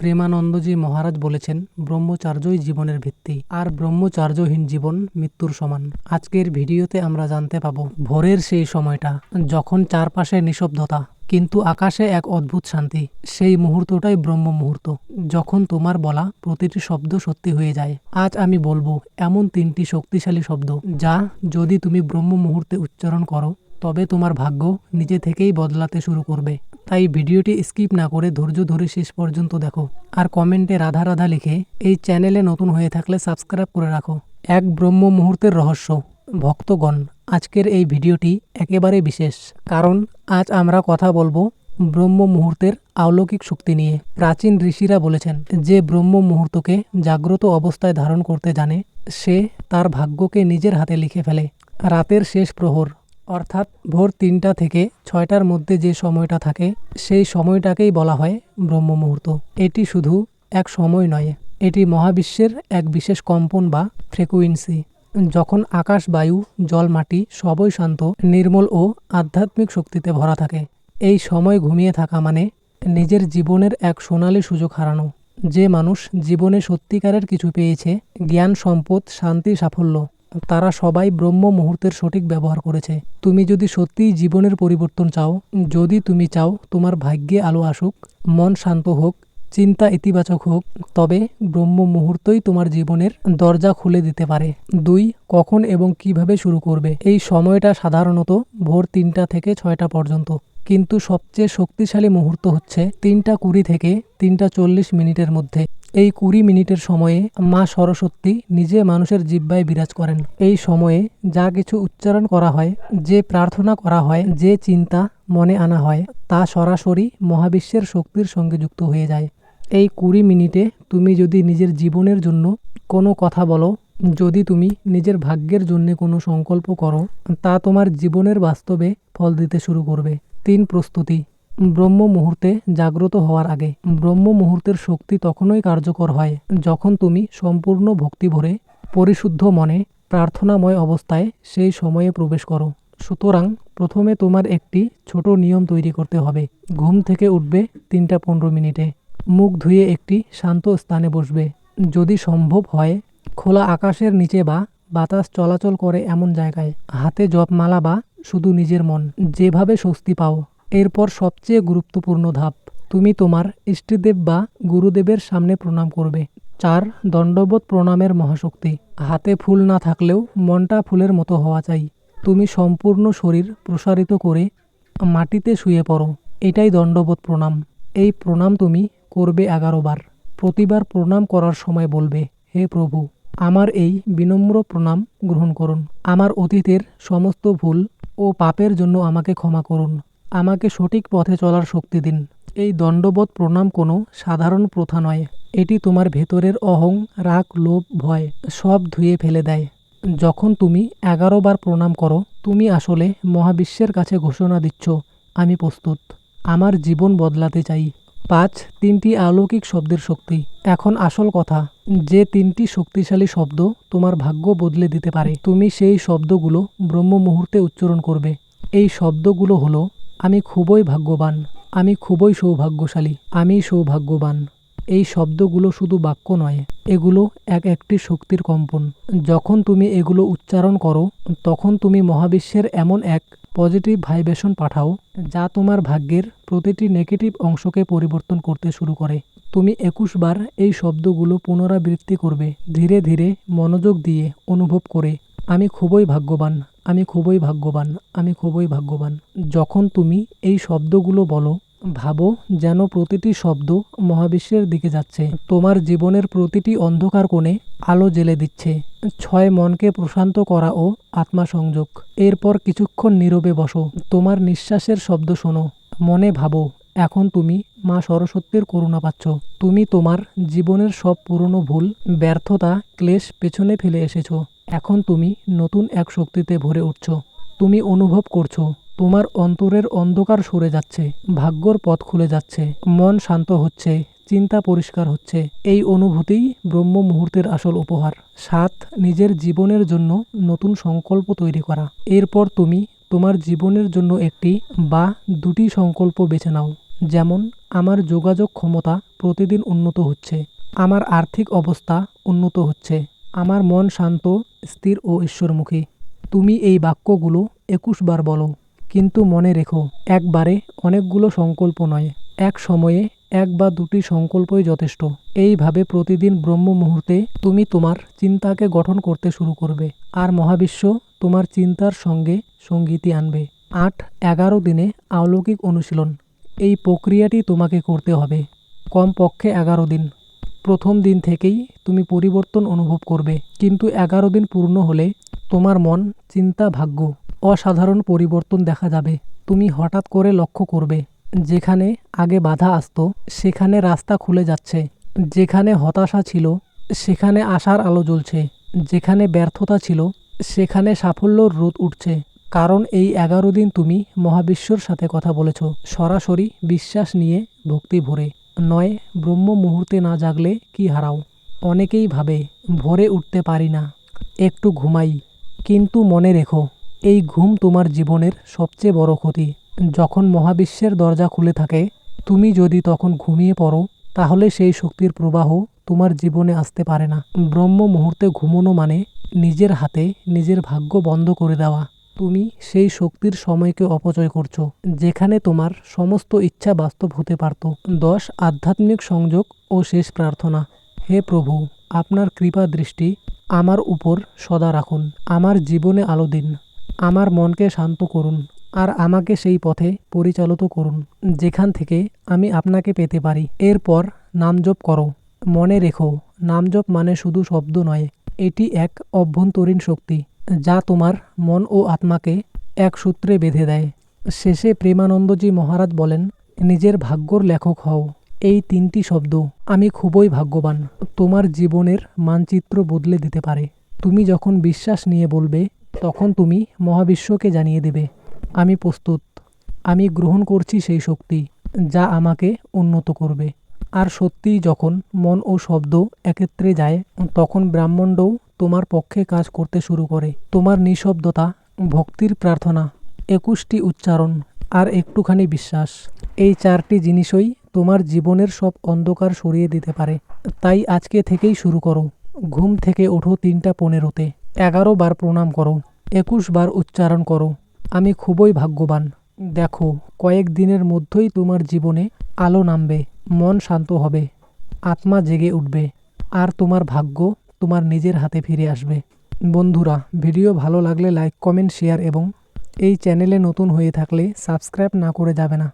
প্রেমানন্দজি মহারাজ বলেছেন, ব্রহ্মচার্যই জীবনের ভিত্তি, আর ব্রহ্মচার্যহীন জীবন মৃত্যুর সমান। আজকের ভিডিওতে আমরা জানতে পাবো, ভোরের সেই সময়টা, যখন চারপাশে নিঃশব্দতা, কিন্তু আকাশে এক অদ্ভুত শান্তি। সেই মুহূর্তটাই ব্রহ্ম মুহূর্ত যখন তোমার বলা প্রতিটি শব্দ সত্যি হয়ে যায়। আজ আমি বলব, এমন তিনটি শক্তিশালী শব্দ, যা যদি তুমি ব্রহ্ম মুহূর্তে উচ্চারণ করো, তবে তোমার ভাগ্য নিজে থেকেই বদলাতে শুরু করবে। তাই ভিডিওটি স্কিপ না করে ধৈর্য ধরে শেষ পর্যন্ত দেখো। আর কমেন্টে রাধা রাধা লিখে এই চ্যানেলে নতুন হয়ে থাকলে সাবস্ক্রাইব করে রাখো। এক ব্রহ্ম মুহূর্তের রহস্য, ভক্তগণ, আজকের এই ভিডিওটি একেবারে বিশেষ। কারণ আজ আমরা কথা বলব ব্রহ্ম মুহূর্তের অলৌকিক শক্তি নিয়ে। প্রাচীন ঋষিরা বলেছেন, যে ব্রহ্ম মুহূর্তকে জাগ্রত অবস্থায় ধারণ করতে জানে, সে তার ভাগ্যকে নিজের হাতে লিখে ফেলে। রাতের শেষ প্রহর অর্থাৎ ভোর তিনটা থেকে ছয়টার মধ্যে যে সময়টা থাকে, সেই সময়টাকেই বলা হয় ব্রহ্ম মুহূর্ত এটি শুধু এক সময় নয়, এটি মহাবিশ্বের এক বিশেষ কম্পন বা ফ্রিকুয়েন্সি। যখন আকাশ, বায়ু, জল, মাটি সবই শান্ত, নির্মল ও আধ্যাত্মিক শক্তিতে ভরা থাকে, এই সময় ঘুমিয়ে থাকা মানে নিজের জীবনের এক সোনালী সুযোগ হারানো। যে মানুষ জীবনে সত্যিকারের কিছু পেয়েছে, জ্ঞান, সম্পদ, শান্তি, সাফল্য তারা সবাই ব্রহ্ম মুহূর্তের সঠিক ব্যবহার করেছে। তুমি যদি সত্যিই জীবনের পরিবর্তন চাও, যদি তুমি চাও তোমার ভাগ্যে আলো আসুক, মন শান্ত হোক, চিন্তা ইতিবাচক হোক, তবে ব্রহ্ম মুহূর্তই তোমার জীবনের দরজা খুলে দিতে পারে। দুই, কখন এবং কীভাবে শুরু করবে? এই সময়টা সাধারণত ভোর তিনটা থেকে ছয়টা পর্যন্ত। কিন্তু সবচেয়ে শক্তিশালী মুহূর্ত হচ্ছে তিনটা কুড়ি থেকে তিনটা চল্লিশ মিনিটের মধ্যে। এই কুড়ি মিনিটের সময়ে মা সরস্বতী নিজে মানুষের জিব্বায় বিরাজ করেন। এই সময়ে যা কিছু উচ্চারণ করা হয়, যে প্রার্থনা করা হয়, যে চিন্তা মনে আনা হয়, তা সরাসরি মহাবিশ্বের শক্তির সঙ্গে যুক্ত হয়ে যায়। এই কুড়ি মিনিটে তুমি যদি নিজের জীবনের জন্য কোনো কথা বলো, যদি তুমি নিজের ভাগ্যের জন্য কোনো সংকল্প করো, তা তোমার জীবনের বাস্তবে ফল দিতে শুরু করবে। তিন প্রস্তুতি। ব্রহ্ম মুহূর্তে জাগ্রত হওয়ার আগে, ব্রহ্ম মুহূর্তের শক্তি তখনই কার্যকর হয় যখন তুমি সম্পূর্ণ ভক্তি ভরে, পরিশুদ্ধ মনে, প্রার্থনাময় অবস্থায় সেই সময়ে প্রবেশ করো। সুতরাং প্রথমে তোমার একটি ছোট নিয়ম তৈরি করতে হবে। ঘুম থেকে উঠবে তিনটা পনেরো মিনিটে। মুখ ধুয়ে একটি শান্ত স্থানে বসবে। যদি সম্ভব হয়, খোলা আকাশের নিচে বা বাতাস চলাচল করে এমন জায়গায়। হাতে জপমালা বা শুধু নিজের মন। যেভাবে স্বস্তি পাও এরপর সবচেয়ে গুরুত্বপূর্ণ ধাপ, তুমি তোমার ইষ্টদেব বা গুরুদেবের সামনে প্রণাম করবে। চার, দণ্ডবোধ প্রণামের মহাশক্তি, হাতে ফুল না থাকলেও মনটা ফুলের মতো হওয়া চাই। তুমি সম্পূর্ণ শরীর প্রসারিত করে মাটিতে শুয়ে পড়ো, এটাই দণ্ডবোধ প্রণাম। এই প্রণাম তুমি করবে এগারো বার। প্রতিবার প্রণাম করার সময় বলবে, হে প্রভু, আমার এই বিনম্র প্রণাম গ্রহণ করুন। আমার অতীতের সমস্ত ভুল ও পাপের জন্য আমাকে ক্ষমা করুন। আমাকে সঠিক পথে চলার শক্তি দিন। এই দণ্ডবোধ প্রণাম কোনো সাধারণ প্রথা নয়। এটি তোমার ভেতরের অহং, রাগ, লোভ, ভয় সব ধুয়ে ফেলে দেয়। যখন তুমি এগারো বার প্রণাম করো, তুমি আসলে মহাবিশ্বের কাছে ঘোষণা দিচ্ছ, আমি প্রস্তুত। আমার জীবন বদলাতে চাই। পাঁচ, তিনটি অলৌকিক শব্দের শক্তি। এখন আসল কথা, যে তিনটি শক্তিশালী শব্দ তোমার ভাগ্য বদলে দিতে পারে, তুমি সেই শব্দগুলো ব্রহ্ম মুহূর্তে উচ্চারণ করবে। এই শব্দগুলো হলো আমি খুবই ভাগ্যবান, আমি খুবই সৌভাগ্যশালী, আমি সৌভাগ্যবান। এই শব্দগুলো শুধু বাক্য নয়, এগুলো এক একটি শক্তির কম্পন। যখন তুমি এগুলো উচ্চারণ করো, তখন তুমি মহাবিশ্বের এমন এক পজিটিভ ভাইব্রেশন পাঠাও, যা তোমার ভাগ্যের প্রতিটি নেগেটিভ অংশকে পরিবর্তন করতে শুরু করে। তুমি একুশ বার এই শব্দগুলো পুনরাবৃত্তি করবে, ধীরে ধীরে মনোযোগ দিয়ে অনুভব করে। আমি খুবই ভাগ্যবান আমি খুবই ভাগ্যবান, আমি খুবই ভাগ্যবান। যখন তুমি এই শব্দগুলো বলো, ভাবো যেন প্রতিটি শব্দ মহাবিশ্বের দিকে যাচ্ছে। তোমার জীবনের প্রতিটি অন্ধকার কোণে আলো জেলে দিচ্ছে। ছয় মনকে প্রশান্ত করা ও আত্মা সংযোগ এরপর কিছুক্ষণ নীরবে বসো। তোমার নিঃশ্বাসের শব্দ শোনো। মনে ভাবো, এখন তুমি মা সরস্বতীর করুণা পাচ্ছ। তুমি তোমার জীবনের সব পুরনো ভুল, ব্যর্থতা, ক্লেশ পেছনে ফেলে এসেছ। এখন তুমি নতুন এক শক্তিতে ভরে উঠছ। তুমি অনুভব করছ, তোমার অন্তরের অন্ধকার সরে যাচ্ছে, ভাগ্যর পথ খুলে যাচ্ছে, মন শান্ত হচ্ছে, চিন্তা পরিষ্কার হচ্ছে। এই অনুভূতিই ব্রহ্ম মুহূর্তের আসল উপহার। সাত, নিজের জীবনের জন্য নতুন সংকল্প তৈরি করা। এরপর তুমি তোমার জীবনের জন্য একটি বা দুটি সংকল্প বেছে নাও। যেমন, আমার যোগাযোগ ক্ষমতা প্রতিদিন উন্নত হচ্ছে, আমার আর্থিক অবস্থা উন্নত হচ্ছে আমার মন শান্ত, স্থির ও ঈশ্বরমুখী। তুমি এই বাক্যগুলো একুশ বার বলো, কিন্তু মনে রেখো, একবারে অনেকগুলো সংকল্প নয়। এক সময়ে এক বা দুটি সংকল্পই যথেষ্ট। এইভাবে প্রতিদিন ব্রহ্ম মুহূর্তে তুমি তোমার চিন্তাকে গঠন করতে শুরু করবে, আর মহাবিশ্ব তোমার চিন্তার সঙ্গে সঙ্গীতি আনবে। আট, এগারো দিনে আলৌকিক অনুশীলন। এই প্রক্রিয়াটি তোমাকে করতে হবে। কমপক্ষে এগারো দিন। প্রথম দিন থেকেই তুমি পরিবর্তন অনুভব করবে। কিন্তু এগারো দিন পূর্ণ হলে তোমার মন চিন্তা ভাগ্য, অসাধারণ পরিবর্তন দেখা যাবে। তুমি হঠাৎ করে লক্ষ্য করবে, যেখানে আগে বাধা আসত, সেখানে রাস্তা খুলে যাচ্ছে। যেখানে হতাশা ছিল, সেখানে আশার আলো জ্বলছে। যেখানে ব্যর্থতা ছিল, সেখানে সাফল্যর রোদ উঠছে। কারণ এই এগারো দিন তুমি মহাবিশ্বর সাথে কথা বলেছ, সরাসরি বিশ্বাস নিয়ে ভক্তি ভরে। নয় ব্রহ্ম মুহূর্তে না জাগলে কি হারাও? অনেকেই ভাবে, ভোরে উঠতে পারি না, একটু ঘুমাই। কিন্তু মনে রেখো, এই ঘুম তোমার জীবনের সবচেয়ে বড় ক্ষতি। যখন মহাবিশ্বের দরজা খুলে থাকে, তুমি যদি তখন ঘুমিয়ে পড়ো, তাহলে সেই শক্তির প্রবাহ তোমার জীবনে আসতে পারে না। ব্রহ্ম মুহূর্তে ঘুমোনো মানে নিজের হাতে নিজের ভাগ্য বন্ধ করে দেওয়া। তুমি সেই শক্তির সময়কে অপচয় করছ, যেখানে তোমার সমস্ত ইচ্ছা বাস্তব হতে পারত। দশ, আধ্যাত্মিক সংযোগ ও শেষ প্রার্থনা। হে প্রভু, আপনার কৃপা দৃষ্টি আমার উপর সদা রাখুন, আমার জীবনে আলো দিন, আমার মনকে শান্ত করুন, আর আমাকে সেই পথে পরিচালিত করুন, যেখান থেকে আমি আপনাকে পেতে পারি। এরপর নামজপ করো। মনে রেখো, নামজপ মানে শুধু শব্দ নয়, এটি এক অভ্যন্তরীণ শক্তি। যা তোমার মন ও আত্মাকে এক সূত্রে বেঁধে দেয়। শেষে প্রেমানন্দজি মহারাজ বলেন, নিজের ভাগ্যর লেখক হও। এই তিনটি শব্দ আমি খুবই ভাগ্যবান। তোমার জীবনের মানচিত্র বদলে দিতে পারে। তুমি যখন বিশ্বাস নিয়ে বলবে, তখন তুমি মহাবিশ্বকে জানিয়ে দেবে। আমি প্রস্তুত। আমি গ্রহণ করছি সেই শক্তি যা আমাকে উন্নত করবে। আর সত্যিই যখন মন ও শব্দ একত্রে যায়, তখন ব্রাহ্মণ্ডও তোমার পক্ষে কাজ করতে শুরু করে। তোমার নিঃশব্দতা, ভক্তির প্রার্থনা, একুশটি উচ্চারণ, আর একটুখানি বিশ্বাস, এই চারটি জিনিসই তোমার জীবনের সব অন্ধকার সরিয়ে দিতে পারে। তাই আজকে থেকেই শুরু করো। ঘুম থেকে ওঠো তিনটা পনেরোতে। এগারো বার প্রণাম করো। একুশ বার উচ্চারণ করো। আমি খুবই ভাগ্যবান। দেখো, কয়েক দিনের মধ্যেই তোমার জীবনে আলো নামবে, মন শান্ত হবে, আত্মা জেগে উঠবে, আর তোমার ভাগ্য তোমার নিজের হাতে ফিরে আসবে। বন্ধুরা, ভিডিও ভালো লাগলে লাইক, কমেন্ট, শেয়ার এবং এই চ্যানেলে নতুন হয়ে থাকলে সাবস্ক্রাইব না করে যাবে না।